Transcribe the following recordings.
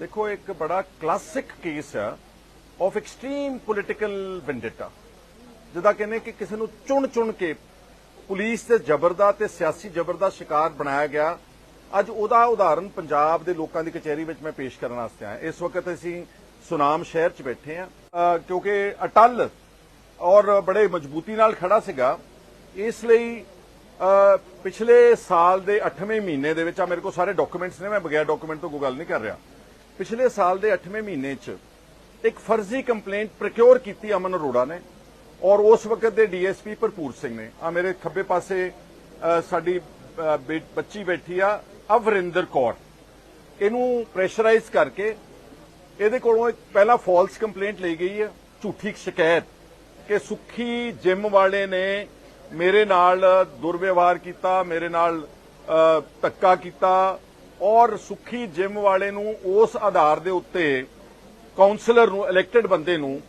ਦੇਖੋ, ਇੱਕ ਬੜਾ ਕਲਾਸਿਕ ਕੇਸ ਆ ਆਫ ਐਕਸਟ੍ਰੀਮ ਪੋਲਿਟੀਕਲ ਵੈਂਡੇਟਾ ਜਿਹਦਾ ਕਹਿੰਦੇ ਕਿ ਕਿਸੇ ਨੂੰ ਚੁਣ ਚੁਣ ਕੇ ਪੁਲਿਸ ਤੇ ਜ਼ਬਰ ਦਾ ਤੇ ਸਿਆਸੀ ਜ਼ਬਰ ਦਾ ਸ਼ਿਕਾਰ ਬਣਾਇਆ ਗਿਆ। ਅੱਜ ਉਹਦਾ ਉਦਾਹਰਨ ਪੰਜਾਬ ਦੇ ਲੋਕਾਂ ਦੀ ਕਚਹਿਰੀ ਵਿੱਚ ਮੈਂ ਪੇਸ਼ ਕਰਨ ਵਾਸਤੇ ਆਇਆ। ਇਸ ਵਕਤ ਅਸੀਂ ਸੁਨਾਮ ਸ਼ਹਿਰ 'ਚ ਬੈਠੇ ਆ ਕਿਉਂਕਿ ਅਟਲ ਔਰ ਬੜੇ ਮਜ਼ਬੂਤੀ ਨਾਲ ਖੜਾ ਸੀਗਾ। ਇਸ ਲਈ ਪਿਛਲੇ ਸਾਲ ਦੇ 8ਵੇਂ ਮਹੀਨੇ ਦੇ ਵਿੱਚ ਆ ਮੇਰੇ ਕੋਲ ਸਾਰੇ ਡਾਕੂਮੈਂਟਸ ਨੇ, ਮੈਂ ਬਗੈਰ ਡਾਕੂਮੈਂਟ ਤੋਂ ਕੋਈ ਗੱਲ ਨਹੀਂ ਕਰ ਰਿਹਾ। ਪਿਛਲੇ ਸਾਲ ਦੇ 8ਵੇਂ ਮਹੀਨੇ 'ਚ ਇੱਕ ਫਰਜ਼ੀ ਕੰਪਲੇਂਟ ਪ੍ਰਕਿਉਰ ਕੀਤੀ ਅਮਨ ਅਰੋੜਾ ਨੇ ਔਰ ਉਸ ਵਕਤ ਦੇ ਡੀਐਸਪੀ ਭਰਪੂਰ ਸਿੰਘ ਨੇ। ਆ ਮੇਰੇ ਖੱਬੇ ਪਾਸੇ ਸਾਡੀ ਬੱਚੀ ਬੈਠੀ ਆ, ਅਵਰਿੰਦਰ ਕੌਰ। ਇਹਨੂੰ ਪ੍ਰੈਸ਼ਰਾਈਜ਼ ਕਰਕੇ ਇਹਦੇ ਕੋਲੋਂ ਇੱਕ ਪਹਿਲਾ ਫਾਲਸ ਕੰਪਲੇਂਟ ਲਈ ਗਈ ਹੈ ਝੂਠੀ ਸ਼ਿਕਾਇਤ ਕਿ ਸੁੱਖੀ ਜਿਮ ਵਾਲੇ ਨੇ ਮੇਰੇ ਨਾਲ ਦੁਰਵਿਵਹਾਰ ਕੀਤਾ, ਮੇਰੇ ਨਾਲ ਧੱਕਾ ਕੀਤਾ ਔਰ ਸੁੱਖੀ ਜਿਮ ਵਾਲੇ ਨੂੰ ਉਸ ਆਧਾਰ ਦੇ ਉੱਤੇ ਕਾਉਂਸਲਰ ਨੂੰ ਇਲੈਕਟਿਡ ਬੰਦੇ ਨੂੰ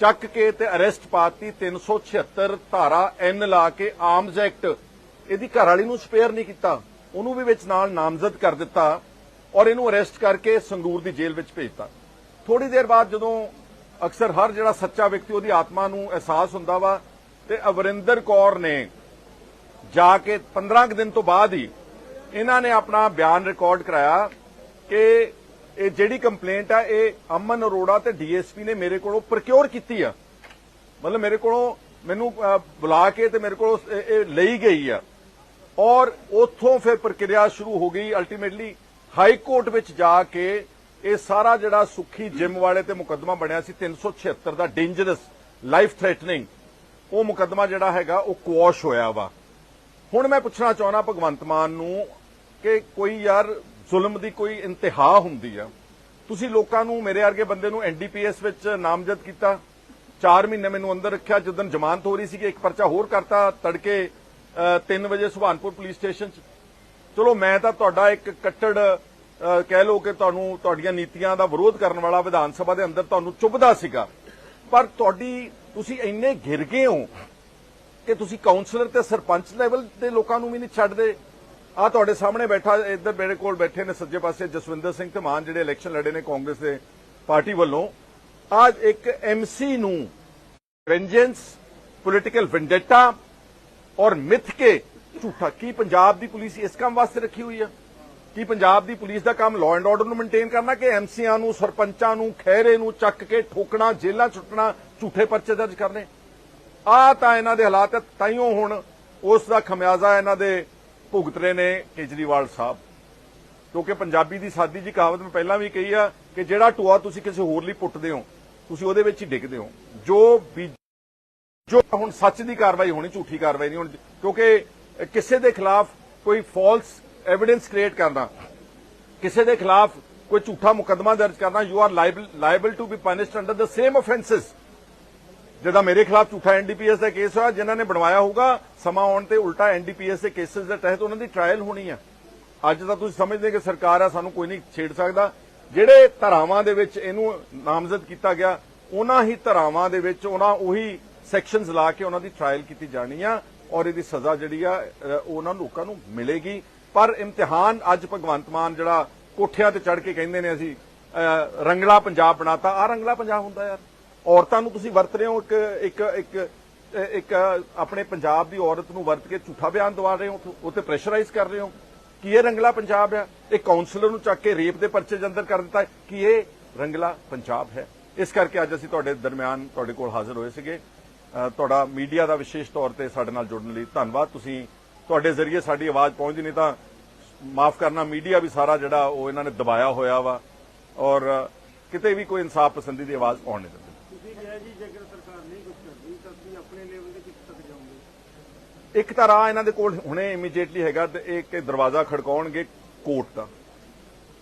ਚੱਕ ਕੇ ਤੇ ਅਰੈਸਟ ਪਾਤੀ 376 ਧਾਰਾ ਐਨ ਲਾ ਕੇ ਆਰਮਜ਼ ਐਕਟ। ਇਹਦੀ ਘਰ ਵਾਲੀ ਨੂੰ ਸਪੇਅਰ ਨਹੀਂ ਕੀਤਾ। ਉਹਨੂੰ ਵੀ ਵਿੱਚ ਨਾਲ ਨਾਮਜ਼ਦ ਕਰ ਦਿੱਤਾ ਔਰ ਇਹਨੂੰ ਅਰੈਸਟ ਕਰਕੇ ਸੰਗਰੂਰ ਦੀ ਜੇਲ੍ਹ ਵਿੱਚ ਭੇਜਤਾ। ਥੋੜੀ ਦੇਰ ਬਾਅਦ ਜਦੋਂ ਅਕਸਰ ਹਰ ਜਿਹੜਾ ਸੱਚਾ ਵਿਅਕਤੀ ਉਹਦੀ ਆਤਮਾ ਨੂੰ ਅਹਿਸਾਸ ਹੁੰਦਾ ਵਾ ਤੇ ਅਵਰਿੰਦਰ ਕੌਰ ਨੇ ਜਾ ਕੇ 15 ਕੁ ਦਿਨ ਤੋਂ ਬਾਅਦ ਹੀ ਇਹਨਾਂ ਨੇ ਆਪਣਾ ਬਿਆਨ ਰਿਕਾਰਡ ਕਰਾਇਆ ਕਿ ਇਹ ਜਿਹੜੀ ਕੰਪਲੇਂਟ ਆ, ਇਹ ਅਮਨ ਅਰੋੜਾ ਤੇ ਡੀਐਸਪੀ ਨੇ ਮੇਰੇ ਕੋਲੋਂ ਪ੍ਰਕਿਉਰ ਕੀਤੀ ਆ। ਮਤਲਬ ਮੇਰੇ ਕੋਲੋਂ ਮੈਨੂੰ ਬੁਲਾ ਕੇ ਤੇ ਮੇਰੇ ਕੋਲੋਂ ਇਹ ਲਈ ਗਈ ਆ। ਔਰ ਉਥੋਂ ਫਿਰ ਪ੍ਰਕਿਰਿਆ ਸ਼ੁਰੂ ਹੋ ਗਈ। ਅਲਟੀਮੇਟਲੀ ਹਾਈ ਕੋਰਟ ਵਿੱਚ ਜਾ ਕੇ ਇਹ ਸਾਰਾ ਜਿਹੜਾ ਸੁੱਖੀ ਜਿਮ ਵਾਲੇ ਤੇ ਮੁਕੱਦਮਾ ਬਣਿਆ ਸੀ 376 ਦਾ ਡੇਂਜਰਸ ਲਾਈਫ ਥ੍ਰੈਟਨਿੰਗ ਉਹ ਮੁਕੱਦਮਾ ਜਿਹੜਾ ਹੈਗਾ, ਉਹ ਕੁਆਸ਼ ਹੋਇਆ ਵਾ। ਹੁਣ ਮੈਂ ਪੁੱਛਣਾ ਚਾਹੁੰਦਾ ਭਗਵੰਤ ਮਾਨ ਨੂੰ ਕਿ ਕੋਈ ਯਾਰ ਜ਼ੁਲਮ ਦੀ ਕੋਈ ਇੰਤਹਾ ਹੁੰਦੀ ਆ। ਤੁਸੀਂ ਲੋਕਾਂ ਨੂੰ ਮੇਰੇ ਵਰਗੇ ਬੰਦੇ ਨੂੰ ਐਨਡੀਪੀਐਸ ਵਿੱਚ ਨਾਮਜ਼ਦ ਕੀਤਾ। 4 ਮਹੀਨੇ ਮੈਨੂੰ ਅੰਦਰ ਰੱਖਿਆ। ਜਦੋਂ ਜ਼ਮਾਨਤ ਹੋ ਰਹੀ ਸੀ ਕਿ ਇੱਕ ਪਰਚਾ ਹੋਰ ਕਰਤਾ ਤੜਕੇ 3 ਵਜੇ ਸੁਭਾਨਪੁਰ ਪੁਲਿਸ ਸਟੇਸ਼ਨ 'ਚ। ਚਲੋ, ਮੈਂ ਤਾਂ ਤੁਹਾਡਾ ਇੱਕ ਕੱਟੜ ਕਹਿ ਲਓ ਕਿ ਤੁਹਾਨੂੰ ਤੁਹਾਡੀਆਂ ਨੀਤੀਆਂ ਦਾ ਵਿਰੋਧ ਕਰਨ ਵਾਲਾ ਵਿਧਾਨ ਸਭਾ ਦੇ ਅੰਦਰ ਤੁਹਾਨੂੰ ਚੁੱਭਦਾ ਸੀਗਾ। ਪਰ ਤੁਹਾਡੀ, ਤੁਸੀਂ ਇੰਨੇ ਘਿਰ ਗਏ ਹੋ ਕਿ ਤੁਸੀਂ ਕਾਉਂਸਲਰ ਤੇ ਸਰਪੰਚ ਲੈਵਲ ਦੇ ਲੋਕਾਂ ਨੂੰ ਵੀ ਨਹੀਂ ਛੱਡਦੇ। ਆ ਤੁਹਾਡੇ ਸਾਹਮਣੇ ਬੈਠਾ, ਇੱਧਰ ਮੇਰੇ ਕੋਲ ਬੈਠੇ ਨੇ ਸੱਜੇ ਪਾਸੇ ਜਸਵਿੰਦਰ ਸਿੰਘ ਧਮਾਨ, ਜਿਹੜੇ ਇਲੈਕਸ਼ਨ ਲੜੇ ਨੇ ਕਾਂਗਰਸ ਦੇ ਪਾਰਟੀ ਵੱਲੋਂ। ਅੱਜ ਇੱਕ ਐਮਸੀ ਨੂੰ ਵੈਂਜੈਂਸ ਪੋਲਿਟੀਕਲ ਵੈਂਡੇਟਾ ਔਰ ਮਿੱਥ ਕੇ ਝੂਠਾ। ਕੀ ਪੰਜਾਬ ਦੀ ਪੁਲਿਸ ਇਸ ਕੰਮ ਵਾਸਤੇ ਰੱਖੀ ਹੋਈ ਆ? ਕੀ ਪੰਜਾਬ ਦੀ ਪੁਲਿਸ ਦਾ ਕੰਮ ਲਾਅ ਐਂਡ ਆਰਡਰ ਨੂੰ ਮੇਨਟੇਨ ਕਰਨਾ ਕਿ ਐਮਸੀਆਂ ਨੂੰ, ਸਰਪੰਚਾਂ ਨੂੰ, ਖਹਿਰੇ ਨੂੰ ਚੱਕ ਕੇ ਠੋਕਣਾ, ਜੇਲ੍ਹਾਂ ਛੁੱਟਣਾ ਝੂਠੇ ਪਰਚੇ ਦਰਜ ਕਰਨੇ? ਆ ਤਾਂ ਇਹਨਾਂ ਦੇ ਹਾਲਾਤ ਹੈ ਤਾਈਓ ਹੁਣ ਉਸ ਦਾ ਖਮਿਆਜ਼ਾ ਇਹਨਾਂ ਦੇ ਭੁਗਤ ਰਹੇ ਨੇ ਕੇਜਰੀਵਾਲ ਸਾਹਿਬ। ਕਿਉਂਕਿ ਪੰਜਾਬੀ ਦੀ ਸਾਦੀ ਜੀ ਕਹਾਵਤ ਮੈਂ ਪਹਿਲਾਂ ਵੀ ਕਹੀ ਆ ਕਿ ਜਿਹੜਾ ਟੋਆ ਤੁਸੀਂ ਕਿਸੇ ਹੋਰ ਲਈ ਪੁੱਟਦੇ ਹੋ, ਤੁਸੀਂ ਉਹਦੇ ਵਿੱਚ ਹੀ ਡਿੱਗਦੇ ਹੋ। ਜੋ ਜੋ ਹੁਣ ਸੱਚ ਦੀ ਕਾਰਵਾਈ ਹੋਣੀ, ਝੂਠੀ ਕਾਰਵਾਈ ਨਹੀਂ ਹੋਣੀ, ਕਿਉਂਕਿ ਕਿਸੇ ਦੇ ਖਿਲਾਫ ਕੋਈ ਫਾਲਸ ਐਵੀਡੈਂਸ ਕ੍ਰੀਏਟ ਕਰਨਾ, ਕਿਸੇ ਦੇ ਖਿਲਾਫ ਕੋਈ ਝੂਠਾ ਮੁਕੱਦਮਾ ਦਰਜ ਕਰਨਾ you are liable to be punished under the same offences ਜਿਹਦਾ ਮੇਰੇ ਖਿਲਾਫ ਝੂਠਾ ਐਨਡੀਪੀਐਸ ਦਾ ਕੇਸ ਹੋਇਆ ਜਿਨ੍ਹਾਂ ਨੇ ਬਣਵਾਇਆ ਹੋਊਗਾ ਸਮਾਂ ਆਉਣ ਤੇ ਉਲਟਾ ਐਨਡੀਪੀਐਸ ਦੇ ਕੇਸਸ ਦੇ ਤਹਿਤ ਉਹਨਾਂ ਦੀ ਟ੍ਰਾਇਲ ਹੋਣੀ ਹੈ ਅੱਜ ਤਾਂ ਤੁਸੀਂ ਸਮਝਦੇ ਕਿ ਸਰਕਾਰ ਆ ਸਾਨੂੰ ਕੋਈ ਨਹੀਂ ਛੇੜ ਸਕਦਾ। ਜਿਹੜੇ ਧਰਾਵਾਂ ਦੇ ਵਿੱਚ ਇਹਨੂੰ ਨਾਮਜ਼ਦ ਕੀਤਾ ਗਿਆ ਉਹਨਾਂ ਹੀ ਧਰਾਵਾਂ ਦੇ ਵਿੱਚ ਉਹਨਾਂ ਉਹੀ ਸੈਕਸ਼ਨਸ ਲਾ ਕੇ ਉਹਨਾਂ ਦੀ ਟ੍ਰਾਇਲ ਕੀਤੀ ਜਾਣੀ ਆ ਔਰ ਇਹਦੀ ਸਜ਼ਾ ਜਿਹੜੀ ਆ ਅ, ਉਹ ਉਹਨਾਂ ਲੋਕਾਂ ਨੂੰ ਮਿਲੇਗੀ। ਪਰ ਇਮਤਿਹਾਨ ਅੱਜ ਭਗਵੰਤ ਮਾਨ ਜਿਹੜਾ ਕੋਠਿਆਂ ਤੇ ਚੜ ਕੇ ਕਹਿੰਦੇ ਨੇ ਅਸੀਂ ਰੰਗਲਾ ਪੰਜਾਬ ਬਣਾਤਾ। ਆ ਰੰਗਲਾ ਪੰਜਾਬ ਹੁੰਦਾ ਯਾਰ। ਔਰਤਾਂ ਨੂੰ ਤੁਸੀਂ ਵਰਤ ਰਹੇ ਹੋ ਇੱਕ ਇੱਕ ਇੱਕ ਇੱਕ ਆਪਣੇ ਪੰਜਾਬ ਦੀ ਔਰਤ ਨੂੰ ਵਰਤ ਕੇ ਝੂਠਾ ਬਿਆਨ ਦਵਾ ਰਹੇ ਹੋ ਉੱਤੇ ਪ੍ਰੈਸ਼ਰਾਈਜ਼ ਕਰ ਰਹੇ ਹੋ? ਕੀ ਇਹ ਰੰਗਲਾ ਪੰਜਾਬ ਹੈ? ਇਹ ਕਾਉਂਸਲਰ ਨੂੰ ਚੱਕ ਕੇ ਰੇਪ ਦੇ ਪਰਚੇ ਜੰਦਰ ਕਰ ਦਿੱਤਾ ਹੈ? ਕੀ ਇਹ ਰੰਗਲਾ ਪੰਜਾਬ ਹੈ? ਇਸ ਕਰਕੇ ਅੱਜ ਅਸੀਂ ਤੁਹਾਡੇ ਦਰਮਿਆਨ ਤੁਹਾਡੇ ਕੋਲ ਹਾਜ਼ਰ ਹੋਏ ਸੀਗੇ। ਤੁਹਾਡਾ ਮੀਡੀਆ ਦਾ ਵਿਸ਼ੇਸ਼ ਤੌਰ ਤੇ ਸਾਡੇ ਨਾਲ ਜੁੜਨ ਲਈ ਧੰਨਵਾਦ। ਤੁਸੀਂ ਤੁਹਾਡੇ ਜ਼ਰੀਏ ਸਾਡੀ ਆਵਾਜ਼ ਪਹੁੰਚਦੀ ਨਹੀਂ ਤਾਂ ਮਾਫ ਕਰਨਾ, ਮੀਡੀਆ ਵੀ ਸਾਰਾ ਜਿਹੜਾ ਉਹ ਇਹਨਾਂ ਨੇ ਦਬਾਇਆ ਹੋਇਆ ਵਾ। ਔਰ ਕਿਤੇ ਵੀ ਕੋਈ ਇਨਸਾਫ ਪਸੰਦੀ ਦੀ ਆਵਾਜ਼ ਆਉਣ ਨਹੀਂ ਦਿੰਦਾ। ਤੁਸੀਂ ਕਿਹਾ ਜੀ, ਜੇਕਰ ਸਰਕਾਰ ਨਹੀਂ ਕੁਝ ਕਰਦੀ, ਤਾਂ ਤੁਸੀਂ ਆਪਣੇ ਲੈਵਲ ਤੇ ਕਿੱਥੇ ਤੱਕ ਜਾਓਗੇ? ਇੱਕ ਤਾਂ ਰਾਹ ਇਹਨਾਂ ਦੇ ਕੋਲ ਹੁਣੇ ਇਮੀਡੀਏਟਲੀ ਹੈਗਾ ਤੇ ਇੱਕ ਦਰਵਾਜ਼ਾ ਖੜਕਾਉਣਗੇ ਕੋਰਟ ਦਾ।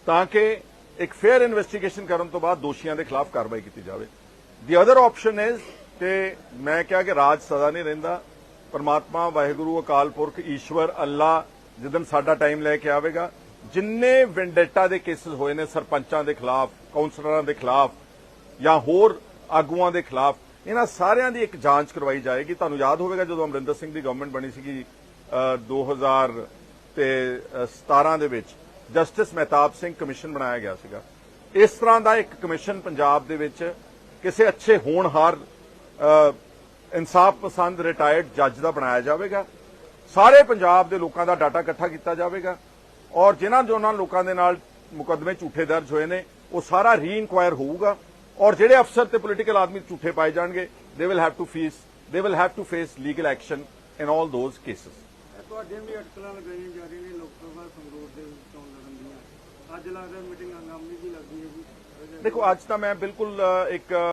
ਤਾਂ ਕਿ ਇੱਕ ਫੇਅਰ ਇਨਵੈਸਟੀਗੇਸ਼ਨ ਕਰਨ ਤੋਂ ਬਾਅਦ ਦੋਸ਼ੀਆਂ ਦੇ ਖਿਲਾਫ ਕਾਰਵਾਈ ਕੀਤੀ ਜਾਵੇ। ਦੀ ਅਦਰ ਆਪਸ਼ਨ ਇਜ਼ ਕਿ ਮੈਂ ਕਿਹਾ ਕਿ ਰਾਜ ਸਦਾ ਨਹੀਂ ਰਹਿੰਦਾ। ਪਰਮਾਤਮਾ, ਵਾਹਿਗੁਰੂ, ਅਕਾਲ ਪੁਰਖ, ਈਸ਼ਵਰ, ਅੱਲਾ ਜਿੱਦਨ ਸਾਡਾ ਟਾਈਮ ਲੈ ਕੇ ਆਵੇਗਾ। ਜਿੰਨੇ ਵਿੰਡੇਟਾ ਦੇ ਕੇਸਸ ਹੋਏ ਨੇ ਸਰਪੰਚਾਂ ਦੇ ਖਿਲਾਫ ਕਾਉਂਸਲਰਾਂ ਦੇ ਖਿਲਾਫ ਜਾਂ ਹੋਰ ਆਗੂਆਂ ਦੇ ਖਿਲਾਫ। ਇਹਨਾਂ ਸਾਰਿਆਂ ਦੀ ਇੱਕ ਜਾਂਚ ਕਰਵਾਈ ਜਾਏਗੀ। ਤੁਹਾਨੂੰ ਯਾਦ ਹੋਵੇਗਾ ਜਦੋਂ ਅਮਰਿੰਦਰ ਸਿੰਘ ਦੀ ਗਵਰਨਮੈਂਟ ਬਣੀ ਸੀਗੀ ਅ, 2000 ਤੇ 17 ਦੇ ਵਿੱਚ ਜਸਟਿਸ ਮਹਿਤਾਬ ਸਿੰਘ ਕਮਿਸ਼ਨ ਬਣਾਇਆ ਗਿਆ ਸੀਗਾ। ਇਸ ਤਰ੍ਹਾਂ ਦਾ ਇੱਕ ਕਮਿਸ਼ਨ ਪੰਜਾਬ ਦੇ ਵਿੱਚ ਕਿਸੇ ਅੱਛੇ ਹੋਣਹਾਰ ਇਨਸਾਫ ਪਸੰਦ ਰਿਟਾਇਰਡ ਜੱਜ ਦਾ ਬਣਾਇਆ ਜਾਵੇਗਾ। ਸਾਰੇ ਪੰਜਾਬ ਦੇ ਲੋਕਾਂ ਦਾ ਡਾਟਾ ਇਕੱਠਾ ਕੀਤਾ ਜਾਵੇਗਾ ਔਰ ਜਿਨ੍ਹਾਂ ਜੋ ਜੋਨਾਂ ਲੋਕਾਂ ਦੇ ਨਾਲ ਮੁਕੱਦਮੇ ਝੂਠੇ ਦਰਜ ਹੋਏ ਨੇ ਉਹ ਸਾਰਾ ਰੀ ਇਨਕੁਆਇਰ ਹੋਊਗਾ। ਔਰ ਜਿਹੜੇ ਅਫਸਰ ਤੇ ਪੋਲੀਟੀਕਲ ਆਦਮੀ ਝੂਠੇ ਪਾਏ ਜਾਣਗੇ they will have to face they will have to face legal action in all those cases ਇਹ ਤੁਹਾਡੇ ਵੀ ਅਟਕਲਾਂ ਲਗਾਈਆਂ ਜਾ ਰਹੀਆਂ ਨੇ ਲੋਕ ਸਭਾ ਸੰਗਰੂਰ ਦੇ ਵਿੱਚ ਚੋਣ ਲੜਨ ਦੀਆਂ। ਅੱਜ ਲੱਗਦਾ ਮੀਟਿੰਗ ਹੰਗਾਮੀ ਦੀ ਲੱਗਦੀ ਹੈ ਜੀ। ਦੇਖੋ ਅੱਜ ਤਾਂ ਮੈਂ ਬਿਲਕੁਲ ਇੱਕ